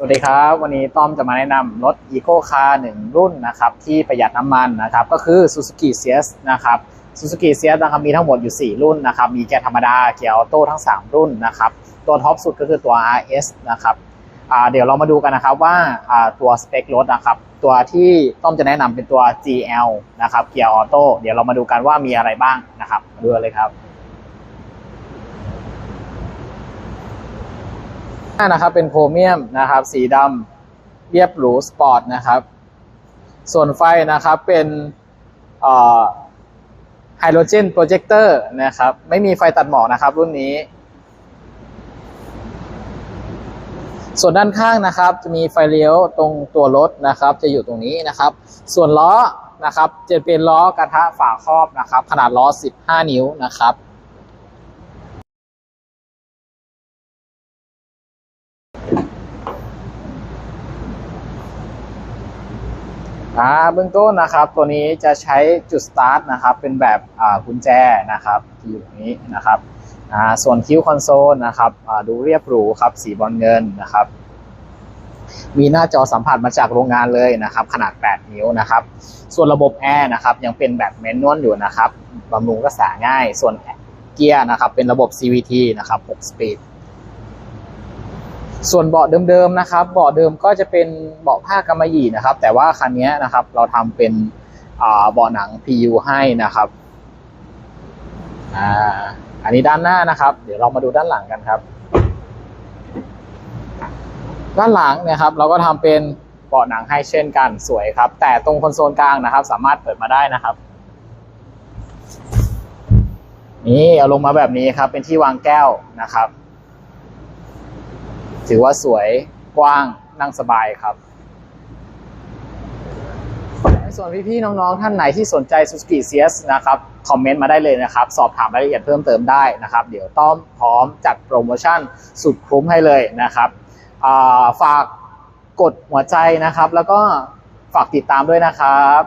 สวัสดีครับ วันนี้ต้อมจะมาแนะนำรถ Eco Car หนึ่งรุ่นนะครับที่ประหยัดน้ำมันนะครับก็คือ Suzuki CS นะครับ Suzuki CS นะครับมีทั้งหมดอยู่ 4 รุ่นนะครับมีเกียร์ธรรมดาเกียร์ออโต้ทั้ง 3 รุ่นนะครับตัวท็อปสุดก็คือตัว RS นะครับเดี๋ยวเรามาดูกันนะครับว่าตัวสเปครถนะครับตัวที่ต้อมจะแนะนำเป็นตัว GL นะครับเกียร์ออโต้เดี๋ยวเรามาดูกันว่ามีอะไรบ้างนะครับมาดูเลยครับ น้านะครับเป็นโครเมียมนะครับ สีดำเรียบหรูสปอร์ตนะครับ ส่วนไฟนะครับเป็นไฮโดรเจนโปรเจคเตอร์นะครับ ไม่มีไฟตัดหมอกนะครับ รุ่นนี้ ส่วนด้านข้างนะครับ จะมีไฟเลี้ยวตรงตัวรถนะครับ จะอยู่ตรงนี้นะครับ ส่วนล้อนะครับ จะเป็นล้อกระทะฝาครอบนะครับ ขนาดล้อ 15 นิ้วนะครับ อ่าเบื้องต้นนะครับ ตัวนี้จะใช้จุดสตาร์ทนะครับ เป็นแบบอ่ากุญแจนะครับที่อยู่ตรงนี้นะครับอ่าส่วนคิ้วคอนโซลนะครับอ่าดูเรียบหรูครับสีบอลเงินนะครับ มีหน้าจอสัมผัสมาจากโรงงานเลยนะครับ ขนาด 8 นิ้วนะครับ ส่วนระบบแอร์นะครับ ยังเป็นแบบแมนนวลอยู่นะครับบำรุงรักษาง่าย ส่วนเกียร์นะครับ เป็นระบบ CVT นะครับ6สปีด ส่วนเบาะเดิมๆนะครับ เบาะเดิมก็จะเป็นเบาะผ้ากำมะหยี่นะครับ แต่ว่าคันนี้นะครับเราทำเป็นเบาะหนัง PU ให้นะครับอ่าอันนี้ด้านหน้านะครับ เดี๋ยวเรามาดูด้านหลังกันครับ ด้านหลังเนะครับ เราก็ทำเป็นเบาะหนังให้เช่นกันสวยครับ แต่ตรงคอนโซลกลางนะครับ สามารถเปิดมาได้นะครับนี่เอาลงมาแบบนี้ครับ เป็นที่วางแก้วนะครับ ถือว่าสวยกว้างนั่งสบายครับในส่วนพี่ๆน้องๆท่านไหนที่สนใจ Suzuki CS นะครับคอมเมนต์มาได้เลยนะครับ สอบถามรายละเอียดเพิ่มเติมได้นะครับ เดี๋ยวต้อมพร้อมจัดโปรโมชั่นสุดคุ้มให้เลยนะครับฝากกดหัวใจนะครับ แล้วก็ฝากติดตามด้วยนะครับ